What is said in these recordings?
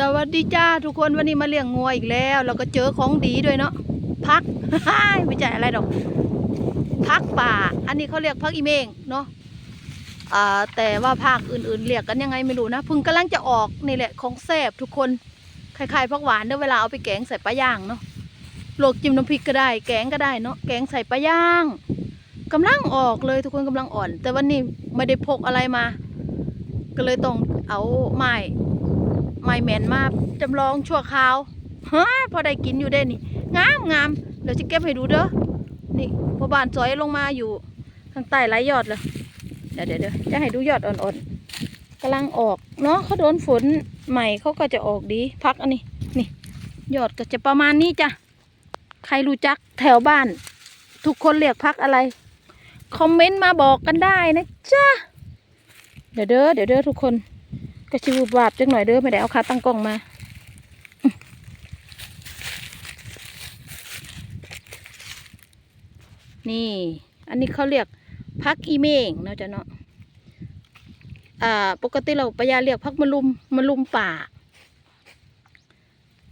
สวัสดีจ้าทุกคนวันนี้มาเลี้ยงงัวอีกแล้ว แล้วก็เจอของดีด้วยเนาะพักไม่ใช่อะไรดอกพักป่า อันนี้เขาเรียกพักอีเมงเนาะอ่าแต่ว่าภาคอื่นๆเรียกกันยังไงไม่รู้นะพึ่งกำลังจะออกนี่แหละของแซบทุกคนคล้ายๆพักหวานเด้อเวลาเอาไปแกงใส่ปลาย่างเนาะลกจิ้มน้ำพริกก็ได้ แกงก็ได้เนาะแกงใส่ปลาย่างกำลังออกเลยทุกคนกำลังอ่อน แต่วันนี้ไม่ได้พกอะไรมา ก็เลยต้องเอาไม้ ไม่แมนมาจำลองชั่วคราวฮะพอได้กินอยู่ได้นี่ งามงามเดี๋ยวจะเก็บให้ดูเด้อนี่พอบานซอยลงมาอยู่ข้างใต้หลายยอดเลยเดี๋ยวเดี๋ยวเดี๋ยวจะให้ดูยอดอ่อนๆกำลังออกเนาะเขาโดนฝนใหม่เขาก็จะออกดีพักอันนี้นี่ยอดก็จะประมาณนี้จ้ะใครรู้จักแถวบ้าน ทุกคนเรียกพักอะไร คอมเมนต์มาบอกกันได้นะจ๊ะเดี๋ยวเด้อเดี๋ยวเด้อทุกคน กระชิบวาบจังหน่อยเด้อไม่ได้เอาขาตั้งกล้องมาอนี่ อันนี้เขาเรียกพักอีเมงเนาะจ้ะเนาะ อ่า ปกติเราปะยาเรียกพักมะลุมมะลุมป่า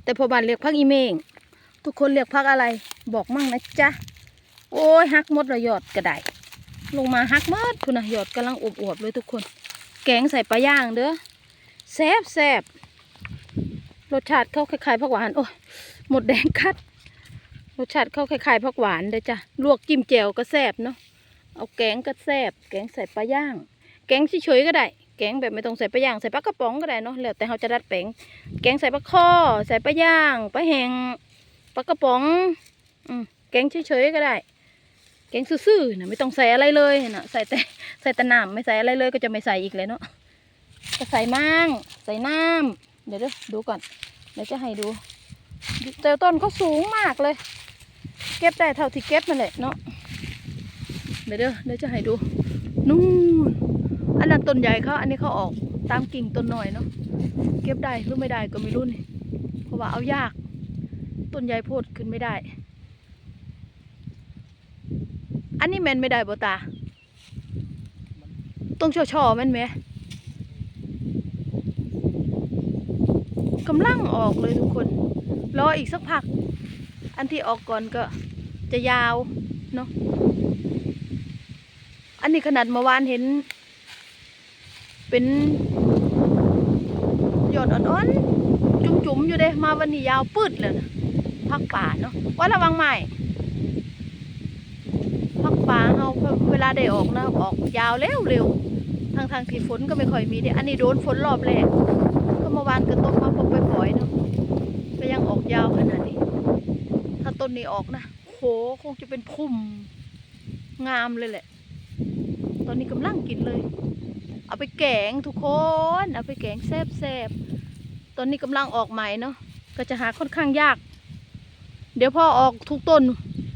แต่พอบ้านเรียกพักอีเมง ทุกคนเรียกพักอะไร บอกมั่งนะจ๊ะ โอ้ยฮักมดเลยยอดกระไดลงมาฮักมดคุณนะยอดกำลังอวบๆเลยทุกคน แกงใส่ปลาย่างเด้อ แซ่บแซ่บรสชาติเข้าคล้ายๆผักหวาน โอ้หมดแดงคัด รสชาติเข้าคล้ายๆผักหวานเด้จ้ะ ลวกจิ้มแจ่วก็แซ่บเนาะ เอาแกงก็แซ่บ แกงใส่ปลาย่าง แกงเฉยๆก็ได้ แกงแบบไม่ต้องใส่ปลาย่าง ใส่ปลากระป๋องก็ได้เนาะ แล้วแต่เขาจะดัดแปลง แกงใส่ปลาข้อ ใส่ปลาย่าง ปลาแห้ง ปลากระป๋องอืมแกงเฉยๆก็ได้ แกงซื่อๆนะไม่ต้องใส่อะไรเลยนะใส่แต่ใส่แต่น้ำไม่ใส่อะไรเลยก็จะไม่ใส่อีกเลยเนาะ ก็ใส่มั่งใส่น้ำเดี๋ยวเดี๋ยวดูก่อน เดี๋ยวจะให้ดูแต่ต้นเขาสูงมากเลย เก็บได้เท่าที่เก็บนั่นแหละเนาะเดี๋ยวเดี๋ยวเดี๋ยวจะให้ดู นู่น อันนั้นต้นใหญ่เขาอันนี้เขาออกตามกิ่งต้นหน่อยเนาะ เก็บได้หรือไม่ได้ก็ไม่รู้นี่ เพราะว่าเอายาก ต้นใหญ่โพดขึ้นไม่ได้ อันนี้แมนไม่ได้บ่ตา ต้องช่อช่อๆแม่นไหม กำลังออกเลยทุกคน รออีกสักพัก อันที่ออกก่อนก็จะยาวเนาะอันนี้ขนาดเมื่อวานเห็น เป็นหยอดอ่อนๆ จุ่มๆ อยู่เด้มาวันนี้ยาวปืดเลยนะพักป่าเนาะว่าระวังใหม่พักป่าเฮาเวลาได้ออกนะออกยาวเร็วเร็วๆทางทางที่ฝนก็ไม่ค่อยมีเด้อันนี้โดนฝนรอบแรก มื่อวานก็ต้นมาพบไปปล่อยเนาะก็ยังออกยาวขนาดนี้ ถ้าต้นนี้ออกนะโหคงจะเป็นพุ่มงามเลยแหละ ตอนนี้กำลังกินเลย เอาไปแกงทุกคน เอาไปแกงแซ่บๆตอนนี้กำลังออกใหม่เนาะก็จะหาค่อนข้างยาก เดี๋ยวพอออกทุกต้น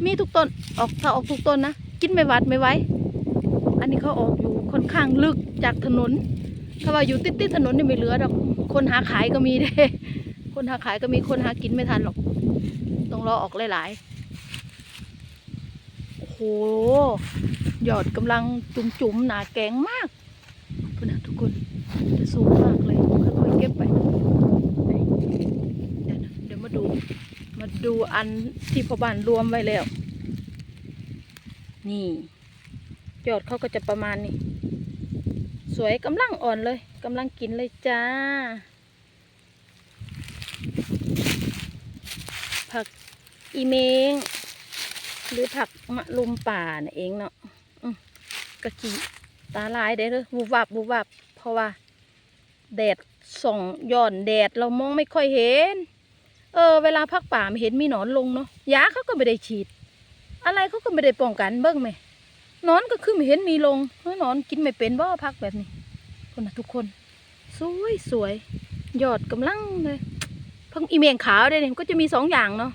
มีทุกต้นออกถ้าออกทุกต้นนะกินไม่วัดไม่ไหวอันนี้เขาออกอยู่ค่อนข้างลึกจากถนน ถ้าว่าอยู่ติดติดๆถนนนี่ไม่เหลือดอก คนหาขายก็มีเด้คนหาขายก็มีคนหากินไม่ทันหรอก ต้องรอออกหลายๆ โอ้โหยอดกำลังจุ่มๆ หนาแกงมากเพื่อนทุกคนจะสูงมากเลยค่อยๆเก็บไป เดี๋ยวนะเดี๋ยวมาดู มาดูอันที่พ่อบ้านรวมไว้แล้ว นี่ยอดเขาก็จะประมาณนี้ สวยกำลังอ่อนเลยกำลังกินเลยจ้า ผักอีเมง หรือผักมะลุมป่าน่ะเองเนาะกะกีตาลายได้เลยวูบับวูบับเพราะว่า แดดส่องย่อนแดดเรามองไม่ค่อยเห็น เออ เวลาพักป่าไม่เห็นมีหนอนลงเนาะยาเขาก็ไม่ได้ฉีด อะไรเขาก็ไม่ได้ป้องกันเบิ้งไหม นอนก็คือไม่เห็นมีลงเฮ้ยนอนกินไม่เป็นว่าพักแบบนี้คนนะทุกคน สวยสวยยอดกำลังเลยพักอีเมียงขาวเด้เนี่ยก็จะมีสองอย่างเนาะ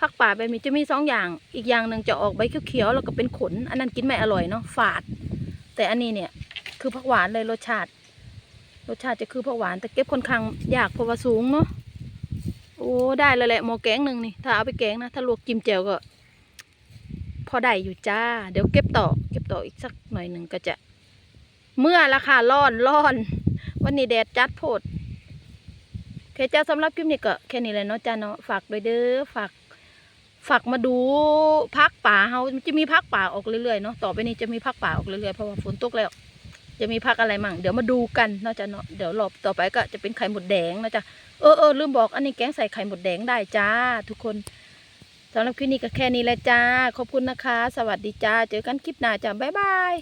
พักป่าแบบนี้จะมีสองอย่าง อีกอย่างหนึ่งจะออกใบเขียวๆแล้วก็เป็นขน อันนั้นกินไม่อร่อยเนาะฝาด แต่อันนี้เนี่ยคือผักหวานเลยรสชาติ รสชาติจะคือผักหวาน แต่เก็บค่อนข้างยากเพราะว่าสูงเนาะโอ้ได้เลยแหละหมอแกงหนึ่งนี่ถ้าเอาไปแกงนะถ้าลวกจิ้มแจ่วก็ พอได้อยู่จ้า เดี๋ยวเก็บต่อ เก็บต่ออีกสักหน่อยหนึ่งก็จะ เมื่อราคาร้อนร้อน วันนี้แดดจัดโพดโอเคเจ้าสำหรับคลิปนี้ก็แค่นี้แหละเนาะจ้าเนาะฝากด้วยเด้อฝากฝากมาดูพักป่าเฮาจะมีพักป่าออกเรื่อยๆเนาะต่อไปนี้จะมีพักป่าออกเรื่อยๆเพราะว่าฝนตกแล้ว จะมีพักอะไรมั่งเดี๋ยวมาดูกันเนาะจ้าเนาะเดี๋ยวรอบต่อไปก็จะเป็นไข่หมดแดงเนาะจ้าเออเออลืมบอกอันนี้แกงใส่ไข่หมดแดงได้จ้า ทุกคน สำหรับคลิปนี้ก็แค่นี้แหละจ้า ขอบคุณนะคะ สวัสดีจ้า เจอกันคลิปหน้าจ้า บ๊ายบาย